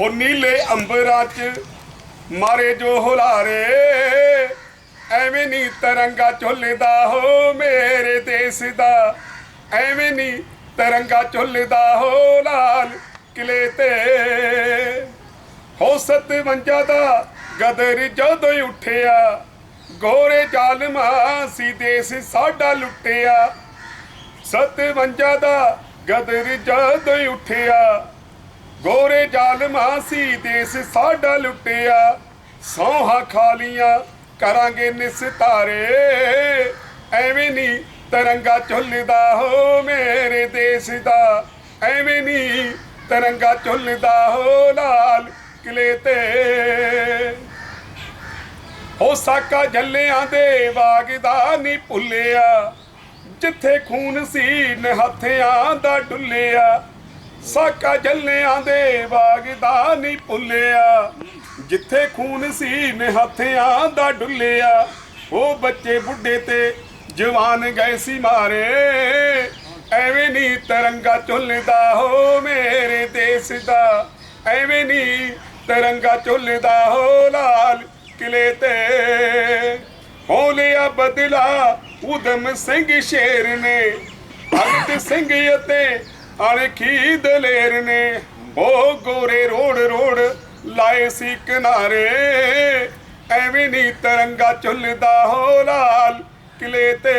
ਹੋ ਨੀਲੇ ਅੰਬਰਾਂ 'ਚ, ਮਾਰੇ ਜੋ ਹੁਲਾਰੇ। ਐਵੇਂ ਨਹੀਂ ਤਰੰਗਾ ਝੁੱਲਦਾ ਹੋ ਮੇਰੇ ਦੇਸ ਦਾ। ਐਵੇਂ ਨਹੀਂ ਤਰੰਗਾ ਝੁੱਲਦਾ ਹੋ ਲਾਲ ਕਿਲੇ ਤੇ। ਹੋ ਸਤਵੰਜਾ ਦਾ ਗਦਰ ਜਦੋਂ ਉੱਠਿਆ, ਗੋਰੇ ਜ਼ਾਲਮਾਂ ਸੀ ਦੇਸ ਸਾਡਾ ਲੁੱਟਿਆ। ਸਤਵੰਜਾ ਦਾ ਗਦਰ ਜਦੋਂ ਉੱਠਿਆ ਗੋਰੇ ਜ਼ਾਲਮਾਂ ਸੀ ਦੇਸ ਸਾਡਾ ਲੁੱਟਿਆ, ਸੌਹਾਂ ਖਾਲੀਆਂ ਕਰਾਂਗੇ ਨਿਸਤਾਰੇ ਐਵੇਂ ਨਹੀਂ ਤਰੰਗਾ ਝੁੱਲਦਾ ਹੋ ਮੇਰੇ ਦੇਸ਼ ਦਾ, ਐਵੇਂ ਨਹੀਂ ਤਰੰਗਾ ਝੁੱਲਦਾ ਹੋ ਲਾਲ ਕਿਲੇ ਤੇ। ਹੋ ਸਾਕਾ ਜੱਲਿਆਂ ਦੇ ਬਾਗ ਦਾ ਨਹੀਂ ਭੁੱਲਿਆ, ਜਿੱਥੇ ਖੂਨ ਸੀ ਨਿਹੱਥਿਆਂ ਦਾ ਡੁੱਲਿਆ ਸਾਕਾ ਜੱਲਿਆਂ ਦੇ ਬਾਗ ਨਹੀਂ ਭੁੱਲਿਆ ਜਿੱਥੇ ਖੂਨ ਸੀ ਨਿਹੱਥਿਆਂ ਦਾ ਡੁੱਲਿਆ, ਉਹ ਬੱਚੇ ਬੁੱਢੇ ਤੇ ਜਵਾਨ ਗਏ ਸੀ ਮਾਰੇ। ਐਵੇਂ ਨਹੀਂ ਤਰੰਗਾ ਝੁੱਲਦਾ ਹੋ ਮੇਰੇ ਦੇਸ਼ ਦਾ। ਐਵੇਂ ਨਹੀਂ ਤਰੰਗਾ ਝੁੱਲਦਾ ਹੋ ਲਾਲ ਕਿਲੇ ਤੇ। ਹੋ ਲਿਆ ਬਦਲਾ ਉਦਮ ਸਿੰਘ ਸ਼ੇਰ ਨੇ, ਭਗਤ ਸਿੰਘ ਅਤੇ ਅਣਖੀ ਦਲੇਰ ਨੇ। ਉਹ ਗੋਰੇ ਰੋੜ ਰੋੜ ਲਾਏ ਸੀ ਕਿਨਾਰੇ। ਐਵੇਂ ਨਹੀਂ ਤਰੰਗਾ ਝੁੱਲਦਾ ਹੋ ਲਾਲ ਕਿਲੇ ਤੇ।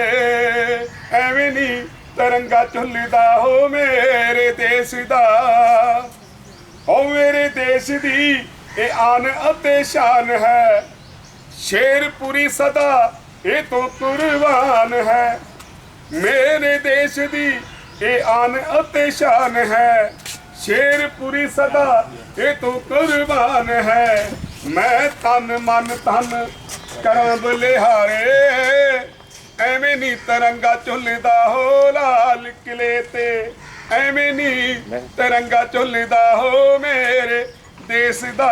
ਐਵੇਂ ਨਹੀਂ ਤਰੰਗਾ ਝੁੱਲਦਾ ਹੋ ਮੇਰੇ ਦੇਸ਼ ਦਾ। ਓ ਮੇਰੇ ਦੇਸ਼ ਦੀ ਇਹ ਆਨ ਅਤੇ ਸ਼ਾਨ ਹੈ। ਸ਼ੇਰ ਸ਼ੇਰਪੁਰੀ ਸਦਾ ਇਹ ਤੋਂ ਕੁਰਬਾਨ ਹੈ। ਮੇਰੇ ਦੇਸ਼ ਦੀ ਇਹ ਆਨ ਅਤੇ ਸ਼ਾਨ ਹੈ। ਸ਼ੇਰਪੁਰੀ ਸਦਾ ਇਹ ਤੋਂ ਕੁਰਬਾਨ ਹੈ। ਮੈਂ ਤਨ ਮਨ ਤਨ ਕਰਾਂ ਬਲਿਹਾਰੇ। ਐਵੇਂ ਨਹੀਂ ਤਰੰਗਾ ਝੁੱਲਦਾ ਹੋ ਲਾਲ ਕਿਲੇ ਤੇ। ਐਵੇਂ ਨਹੀਂ ਤਰੰਗਾ ਝੁੱਲਦਾ ਹੋ ਮੇਰੇ ਦੇਸ਼ ਦਾ।